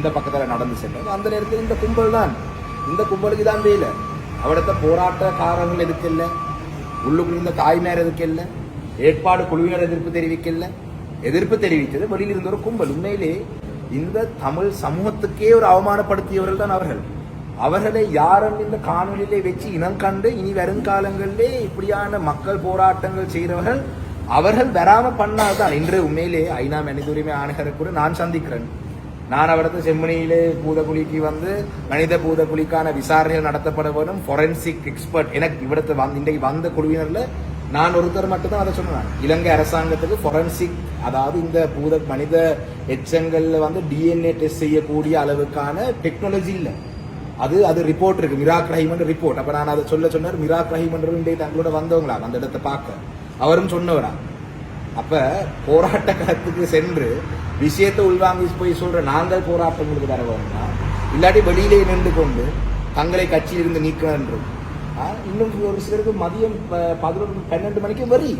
இந்த பக்கத்தில் நடந்து சென்றது. அந்த நேரத்தில் இந்த கும்பல் தான். இந்த கும்பலுக்கு தான் வேலை. அவிடத்த போராட்டக்காரர்கள் எதுக்கு இல்லை உள்ளுக்குள்ள இந்த தாய்மார் எதுக்கு இல்லை ஏற்பாடு குழுவினர் எதிர்ப்பு தெரிவிக்கல எதிர்ப்பு தெரிவித்தது வெளியில் இருந்த ஒரு கும்பல் உண்மையிலே இந்த தமிழ் சமூகத்துக்கே ஒரு அவமானப்படுத்தியவர்கள் தான் அவர்கள் அவர்களை யாரும் இந்த காணொலியிலே வச்சு இனம் கண்டு இனி வருங்காலங்களிலே இப்படியான மக்கள் போராட்டங்கள் செய்கிறவர்கள் அவர்கள் வராமல் பண்ணால்தான் இன்று உண்மையிலே ஐநா மனித உரிமை ஆணையரை கூட நான் சந்திக்கிறேன் நான் அவரது செம்மணியிலே பூதகுழிக்கு வந்து மனித பூதகுழிக்கான விசாரணைகள் நடத்தப்பட வரும் ஃபொரென்சிக் எக்ஸ்பர்ட் எனக்கு இவிடத்தை வந்து இன்றைக்கு வந்த குழுவினரில் நான் ஒருத்தர் மட்டும்தான் அதை சொன்னேன் இலங்கை அரசாங்கத்துக்கு ஃபொரென்சிக் அதாவது இந்த பூத மனித எச்சங்கள்ல வந்து டிஎன்ஏ டெஸ்ட் செய்யக்கூடிய அளவுக்கான டெக்னாலஜி இல்லை அது அது ரிப்போர்ட் இருக்கு மிராக் ரஹீம்ன்ற ரிப்போர்ட் அப்போ நான் அதை சொல்ல சொன்னார் மிராக் ரஹீம்ன்றது இன்றைக்கு தங்களோட வந்தவங்களா அந்த இடத்தை பார்க்க அவரும் சொன்னவரா அப்ப போராட்ட களத்துக்கு சென்று விஷயத்தை உள்வாங்கி போய் சொல்ற நாங்கள் போராட்டங்களுக்கு தர வேணும்னா இல்லாட்டி வெளியிலே நின்று கொண்டு தங்களை கட்சியிலிருந்து நீக்க என்றும் இன்னும் ஒரு சிலருக்கு மதியம் பதினொன்று பன்னெண்டு மணிக்கு வரி.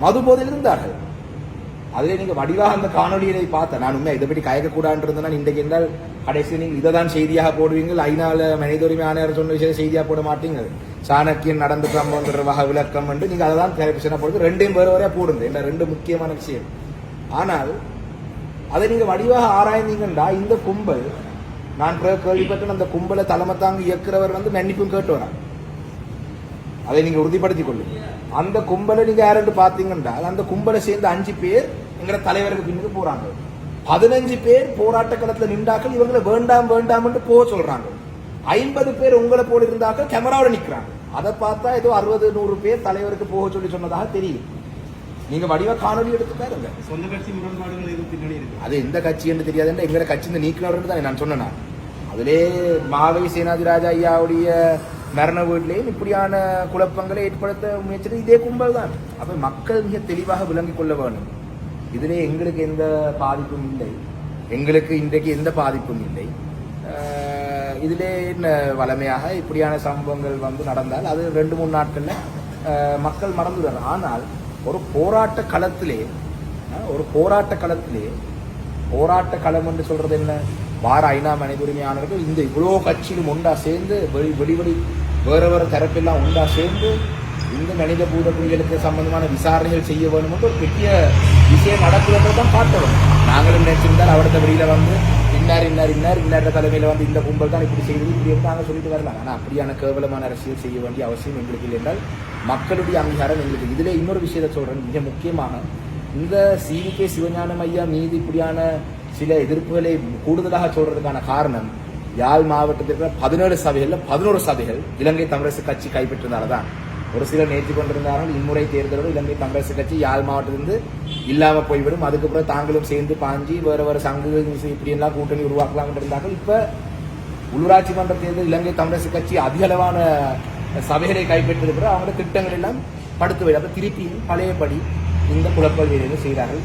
மது போதில் இருந்தார்கள். அதிலே நீங்க வடிவாக அந்த காணொலியை பார்த்த நான் உண்மை இதை பற்றி கயக்கக்கூடாதுன்றதுனா இன்றைக்கு என்றால் கடைசி நீங்க இதை தான் செய்தியாக போடுவீங்க ஐநால மனித உரிமை ஆணையர் சொன்ன விஷயம் செய்தியாக போட மாட்டீங்க சாணக்கியன் நடந்து கிளம்புன்ற விளக்கம் என்று நீங்க அதை தான் டெலிவிஷனை போடுது ரெண்டையும் வேறு வரையா போடுங்க. இந்த ரெண்டு முக்கியமான விஷயம். ஆனால் அதை நீங்க வடிவாக ஆராய்ந்தீங்கன்னா இந்த கும்பல் நான் பிறகு கேள்விப்பட்டேன் அந்த கும்பலை தலைமை தாங்கி இயக்குறவர் வந்து மன்னிப்பும் கேட்டு வரான் அதை நீங்க உறுதிப்படுத்திக் கொள்ளுங்க அந்த கும்பலை நீங்க யாரென்று பார்த்தீங்கன்னா அந்த கும்பலை சேர்ந்த அஞ்சு பேர் எங்கட தலைவருக்கு பின்னுக்கு போறாங்க. பதினஞ்சு பேர் போராட்ட களத்துல நின்றாக்கள் இவங்களை வேண்டாம் வேண்டாம்னு போக சொல்றாங்க. ஐம்பது பேர் உங்களை போல இருந்தாக்கள் கேமராவோட நிக்கிறாங்க. அதை பார்த்தா ஏதோ அறுபது நூறு பேர் தலைவருக்கு போக சொல்லி சொன்னதாக தெரியும் நீங்க வடிவா காணொலி எடுத்து பாருங்க சொந்த கட்சி முரண்பாடுகள் எதுவும் பின்னணி இருக்கு. அது எந்த கட்சின்னு தெரியாதுன்னு எங்களை கட்சி இந்த நீக்கினவர்னு தான் நான் சொன்னேன். அதிலே மாவை சேனாதிராஜா ஐயாவுடைய மரண வீட்டிலேயும் இப்படியான குழப்பங்களை ஏற்படுத்த முயற்சித்து இதே கும்பல் தான் அப்ப மக்கள் மிக தெளிவாக விளங்கிக் கொள்ள வேண்டும். இதிலே எங்களுக்கு எந்த பாதிப்பும் இல்லை எங்களுக்கு இன்றைக்கு எந்த பாதிப்பும் இல்லை இதிலே என்ன வளமையாக இப்படியான சம்பவங்கள் வந்து நடந்தால் அது ரெண்டு மூணு நாட்கள்ல மக்கள் மறந்துடுறாங்க ஆனால் ஒரு போராட்ட களத்திலே ஒரு போராட்ட களத்திலே போராட்ட களம் என்று சொல்றது என்ன வார ஐநா மனித உரிமையாளர்கள் இந்த இவ்வளோ கட்சியிலும் ஒன்றா சேர்ந்து வெளி வெளி வெளி வேறு வேறு தரப்பெல்லாம் ஒன்றா சேர்ந்து இந்த மனித பூத புலிகளுக்கு சம்பந்தமான விசாரணைகள் செய்ய வேணும் என்று ஒரு பெரிய விஷயம் நடக்குதுன்றது தான் பார்த்தோம் நாங்களும் நினைச்சிருந்தால் அவடத்த வெளியில வந்து இன்னார் இன்னார் இன்னார் இன்னார் தலைமையில் வந்து இந்த கும்பல் தான் இப்படி செய்யுது இப்படி இருந்தாங்க சொல்லிட்டு வரலாம் ஆனால் அப்படியான கேவலமான அரசியல் செய்ய வேண்டிய அவசியம் எங்களுக்கு இல்லை என்றால் மக்களுடைய அங்கீகாரம் எங்களுக்கு இதுல இன்னொரு விஷயத்தை சொல்கிறேன் மிக முக்கியமாக இந்த சிவிகே சிவஞானம் ஐயா மீது இப்படியான சில எதிர்ப்புகளை கூடுதலாக சொல்கிறதுக்கான காரணம் யாழ் மாவட்டத்திற்கு பதினேழு சபைகளில் பதினோரு சபைகள் இலங்கை தமிழரசு கட்சி கைப்பற்றினால தான் ஒரு சிலர் நேற்று கொண்டிருந்தார்கள். இம்முறை தேர்தலோடு இலங்கை தமிழரசு கட்சி யாழ் மாவட்டத்திலிருந்து இல்லாம போய்விடும். அதுக்கப்புறம் தாங்களும் சேர்ந்து பாஞ்சி வேற வேற சங்கங்கள் இப்படி எல்லாம் கூட்டணி உருவாக்கலாம் இருந்தார்கள். இப்ப உள்ளூராட்சி மன்ற தேர்தல் இலங்கை தமிழரசு கட்சி அதிக அளவான சபைகளை கைப்பற்றிருக்கிற அவங்களோட திட்டங்கள் எல்லாம் படுத்து வை திருப்பியும் பழையபடி இந்த குழப்ப வேலைகளை செய்கிறார்கள்